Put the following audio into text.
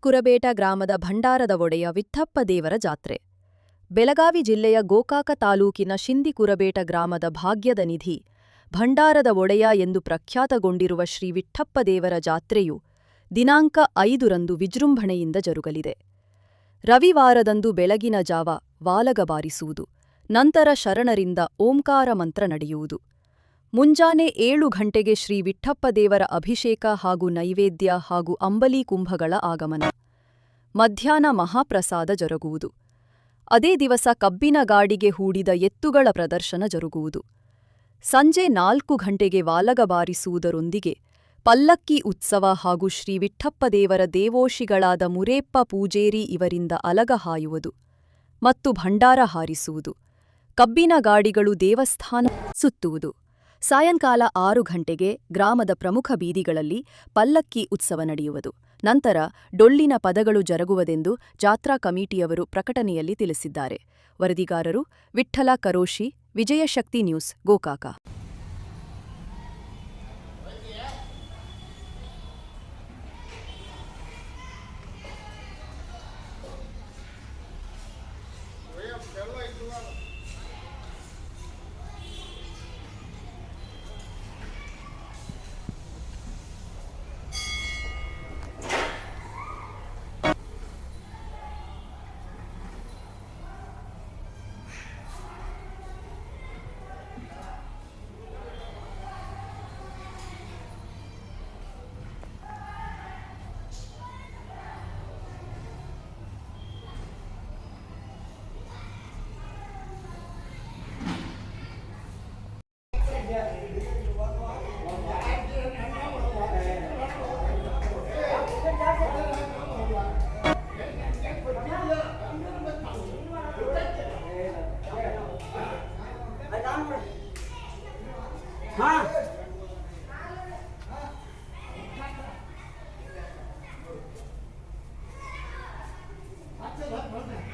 ಕುರಬೇಟ ಗ್ರಾಮದ ಭಂಡಾರದ ಒಡೆಯ ವಿಠ್ಠಪ್ಪ ದೇವರ ಜಾತ್ರೆ. ಬೆಳಗಾವಿ ಜಿಲ್ಲೆಯ ಗೋಕಾಕ ತಾಲೂಕಿನ ಶಿಂದಿಕುರಬೇಟ ಗ್ರಾಮದ ಭಾಗ್ಯದ ನಿಧಿ, ಭಂಡಾರದ ಒಡೆಯ ಎಂದು ಪ್ರಖ್ಯಾತಗೊಂಡಿರುವ ಶ್ರೀ ವಿಠ್ಠಪ್ಪ ದೇವರ ಜಾತ್ರೆಯು ದಿನಾಂಕ ಐದರಂದು ವಿಜೃಂಭಣೆಯಿಂದ ಜರುಗಲಿದೆ. ರವಿವಾರದಂದು ಬೆಳಗಿನ ಜಾವ ವಾಲಗ ಬಾರಿಸುವುದು ನಂತರ ಶರಣರಿಂದ ಓಂಕಾರ ಮಂತ್ರ ನಡೆಯುವುದು. ಮುಂಜಾನೆ ಏಳು ಗಂಟೆಗೆ ಶ್ರೀ ವಿಠ್ಠಪ್ಪದೇವರ ಅಭಿಷೇಕ ಹಾಗೂ ನೈವೇದ್ಯ ಹಾಗೂ ಅಂಬಲಿ ಕುಂಭಗಳ ಆಗಮನ. ಮಧ್ಯಾಹ್ನ ಮಹಾಪ್ರಸಾದ ಜರುಗುವುದು. ಅದೇ ದಿವಸ ಕಬ್ಬಿನ ಗಾಡಿಗೆ ಹೂಡಿದ ಎತ್ತುಗಳ ಪ್ರದರ್ಶನ ಜರುಗುವುದು. ಸಂಜೆ ನಾಲ್ಕು ಗಂಟೆಗೆ ವಾಲಗ ಬಾರಿಸುವುದರೊಂದಿಗೆ ಪಲ್ಲಕ್ಕಿ ಉತ್ಸವ ಹಾಗೂ ಶ್ರೀ ವಿಠ್ಠಪ್ಪದೇವರ ದೇವೋಷಿಗಳಾದ ಮುರೇಪ್ಪ ಪೂಜೇರಿ ಇವರಿಂದ ಅಲಗ ಹಾಯುವುದು ಮತ್ತು ಭಂಡಾರ ಹಾರಿಸುವುದು. ಕಬ್ಬಿನ ಗಾಡಿಗಳು ದೇವಸ್ಥಾನ ಸುತ್ತುವುದು. ಸಾಯಂಕಾಲ ಆರು ಗಂಟೆಗೆ ಗ್ರಾಮದ ಪ್ರಮುಖ ಬೀದಿಗಳಲ್ಲಿ ಪಲ್ಲಕ್ಕಿ ಉತ್ಸವ ನಡೆಯುವುದು. ನಂತರ ಡೊಳ್ಳಿನ ಪದಗಳು ಜರುಗುವುದೆಂದು ಜಾತ್ರಾ ಕಮಿಟಿಯವರು ಪ್ರಕಟಣೆಯಲ್ಲಿ ತಿಳಿಸಿದ್ದಾರೆ. ವರದಿಗಾರರು Vitthal Karoshi Vijayashakti news, Gokak. ha? Bắt chết hết bớt này.